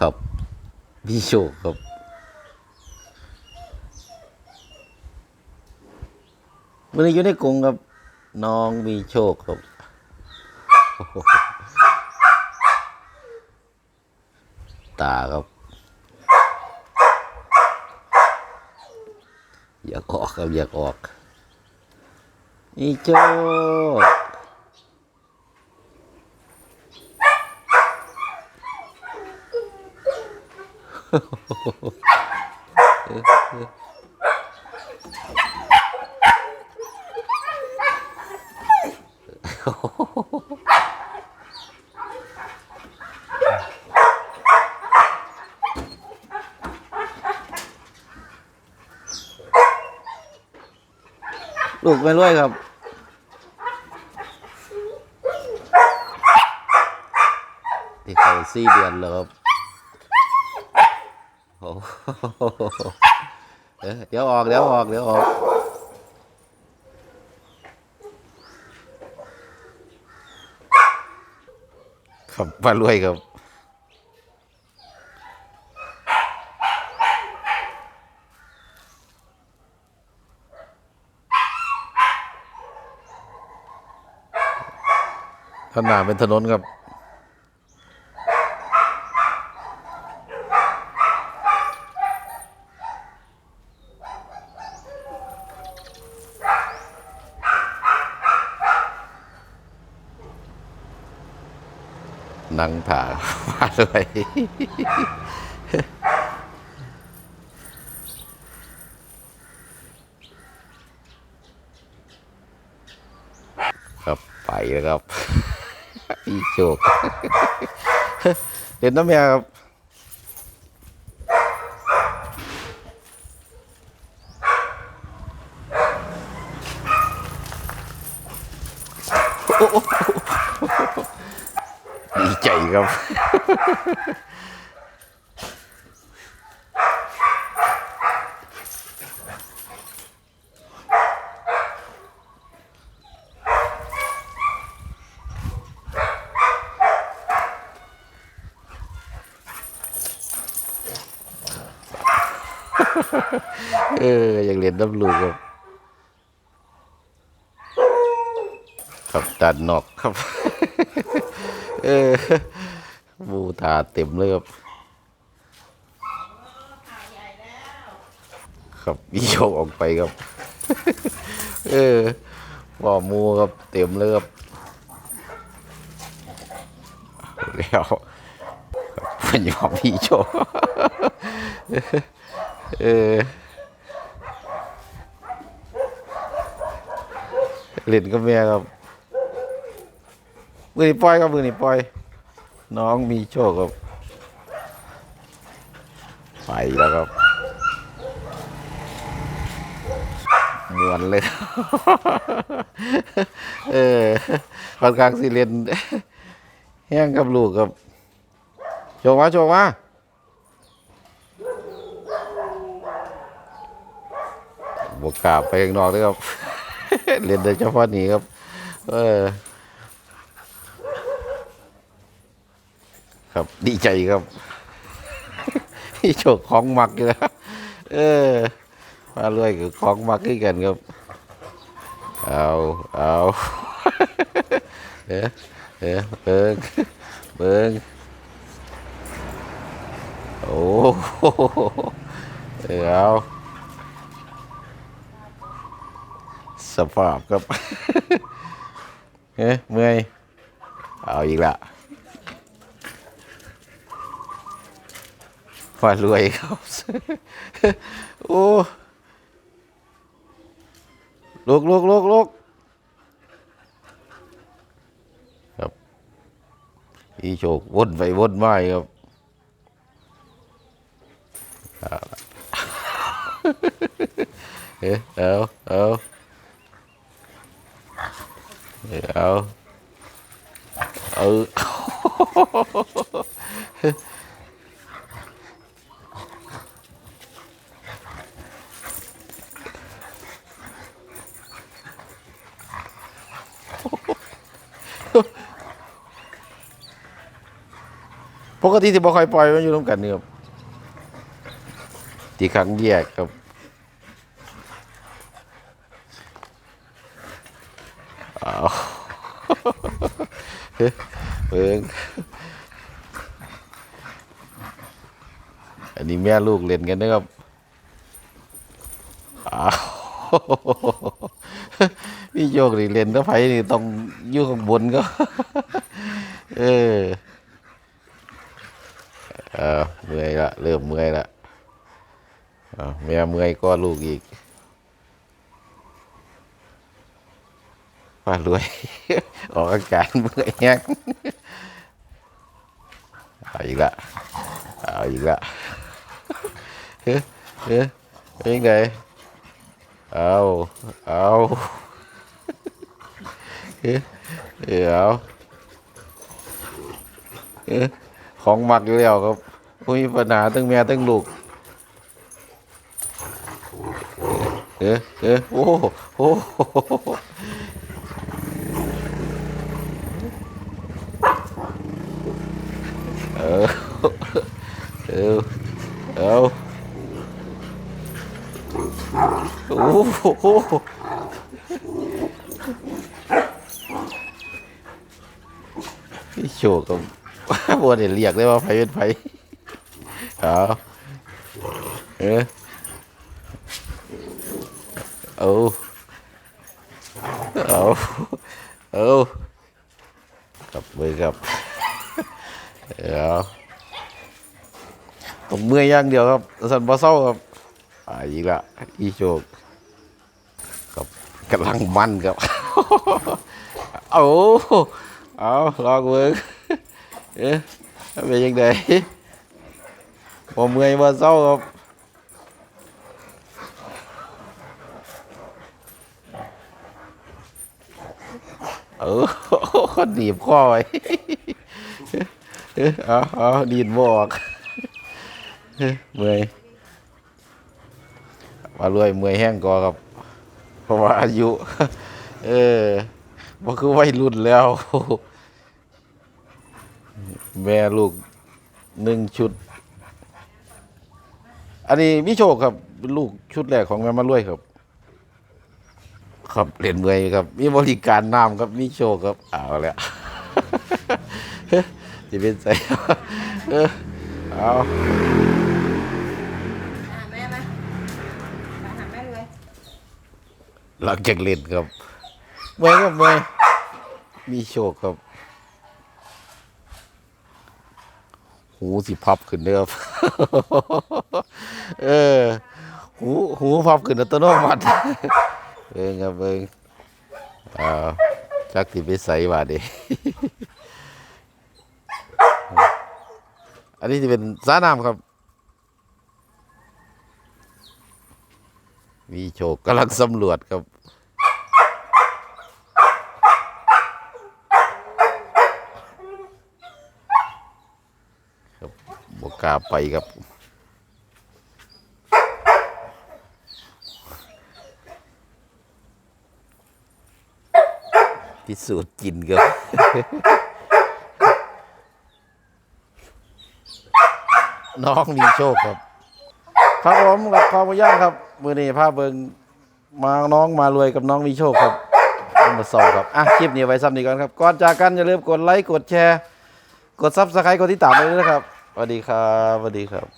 ครับพี่โชคครับวันนี้อยู่ในกรงครับ น้องมีโชคครับตาครับ อยากออกครับ อยากออก มีโชค ลูกไม่รวยครับที่เขาสี่เดือนแล้วครับ เดี๋ยวออก เดี๋ยวออก เดี๋ยวออก ครับมารวยครับขางหนเป็นถนนครับ นั่งถ่ามาเลยครับไปแล้วครับอีโจกเห็นน้ำเมียครับ ดีใจครับ เออ อยากเรียนน้ำลูกครับครับดันนอกครับ เออ บูทาเต็มเลยครับครับโยกออกไปครับ เออบ่อมูครับเต็มเลยครับแล้วครับมันยอมพี่โชว์ เออเล่นกับแม่ครับมือนี่ปล่อยครับมือนี่ปล่อย น้องมีโชคครับไปแล้วครับมวนเลย เออค่อนข้างสิเรียนแห้งกับลูกครับโชว์มาโชว์มา บวกกล้าไปข้างนอกด้วยครับ เรียนโดยเฉพาะนี้ครับ เออ ครับดีใจครับที่โชคของมักอยู่แล้วเออมารวยกับของมักด้วยกันครับ เอาเอาเออเออเบิ้งเบิ้งโอ้หเออเอา สภาพครับ เฮ้ยเมื่อย เอาอีกละมารวยครับ โอ้ลุกลุกลุกลุกครับอีโชควนไปวนมาอีกครับเอาล่ะเอ๊ะเอา เอาเอ๊ะเอาเอาปกติที่บ่ค่อยปล่อยมันอยู่ร่วมกันนี่ครับที่ขังแยกครับเอาเฮ้ยเบิ่งอันนี้แม่ลูกเล่นกันนะครับอ้าวพี่โยกนี่เล่นแล้วไผนี่ต้องอยู่ข้างบนก็ เออเออเมื่อยละเริ่มเมื่อยละเอาแม่เมื่อยก็ลูกอีก ป้ารวย ออกอาการเมื่อยแฮงเอาอีกละเอาอีกละเฮ้ยเฮ้ยเป็นไงเอาเอาเฮ้ยเอาเฮ้ยของหมักอยู่แล้วครับบ่มีปัญหาทั้งแม่ทั้งลูกเออเออโอ้โหโอ้โหเออเออเอา โอ้โหพี่โชกับบัวเนี่ยเรียกได้ว่าไผเป็นไผเอาเออเอาเอาเอากับมือครับเอาผมเมื่อยอย่างเดียวครับสันบ่เศร้าครับอ่าอีกละอีโชคกับ กำลังมันครับเอาเอาลองเบิ่งเอ๊ะเป็นยังไงบ่เมื่อยบ่เศร้าครับเออหนีบข้อไว้เอออาเอาดีนบอกเอ้ยเมื่อยมารวยเมื่อยแห้งกอครับ เพราะว่าอายุ เออบ่คือวัยรุ่นแล้ว แม่ลูกหนึ่งชุด อันนี้มิโชคครับ ลูกชุดแรกของแม่มารวยครับ ครับเรียนเมื่อยครับ มีบริการน้ำครับมิโชคครับเอาแล้วจะเป็นใจเออเอา หลังจากเล่นครับเมื่อยครับเมื่อยมีโชคครับ หูสิพับขึ้นเด้อครับ เออ หูหูพับขึ้นอัตโนมัติเบิ่งครับเบิ่งอ่าจักสิไปใส่บาดเด้อันนี้จะเป็นสระน้ำครับ มีโชคกำลังสำรวจครับ ครับบกล้าไปครับ พิสูจน์กินครับน้องมีโชคครับ ครับผมกับข้ามย่างครับ มือนี้พาเบิงมาน้องมารวยกับน้องมีโชคครับเอามาสอบครับอะคลิปนี้ไว้ซ้ำนี้ก่อนครับก่อนจากกันอย่าลืมกดไลค์กดแชร์ กดซับสไครต์กดติดตามไปด้วยนะครับสวัสดีครับสวัสดีครับ